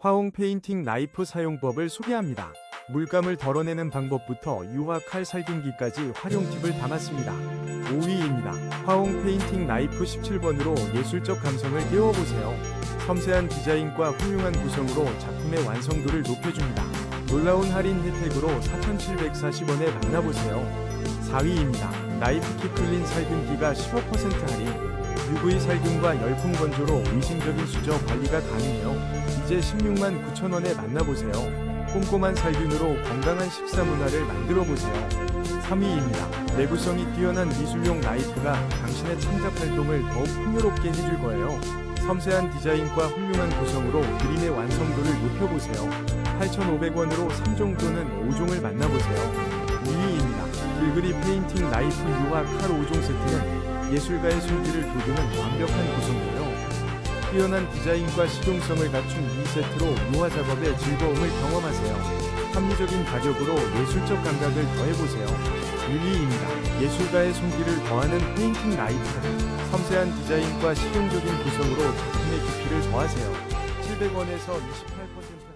화홍 페인팅 나이프 사용법을 소개합니다. 물감을 덜어내는 방법부터 유화 칼 살균기까지 활용 팁을 담았습니다. 5위입니다. 화홍 페인팅 나이프 17번으로 예술적 감성을 띄워보세요. 섬세한 디자인과 훌륭한 구성으로 작품의 완성도를 높여줍니다. 놀라운 할인 혜택으로 4,740원에 만나보세요. 4위입니다. 나이프 키 클린 살균기가 15% 할인. UV 살균과 열풍 건조로 위생적인 수저 관리가 가능해요. 이제 16만 9천 원에 만나보세요. 꼼꼼한 살균으로 건강한 식사 문화를 만들어 보세요. 3위입니다. 내구성이 뛰어난 미술용 나이프가 당신의 창작 활동을 더욱 풍요롭게 해줄 거예요. 섬세한 디자인과 훌륭한 구성으로 그림의 완성도를 높여보세요. 8,500원으로 3종 또는 5종을 만나보세요. 2위입니다. 길그리 페인팅 나이프 유화 칼 5종 세트는 예술가의 손길을 돋우는 완벽한 구성이에요. 뛰어난 디자인과 실용성을 갖춘 이 세트로 유화 작업의 즐거움을 경험하세요. 합리적인 가격으로 예술적 감각을 더해보세요. 1위입니다. 예술가의 손길을 더하는 페인팅 나이프. 섬세한 디자인과 실용적인 구성으로 작품의 깊이를 더하세요. 700원에서 28%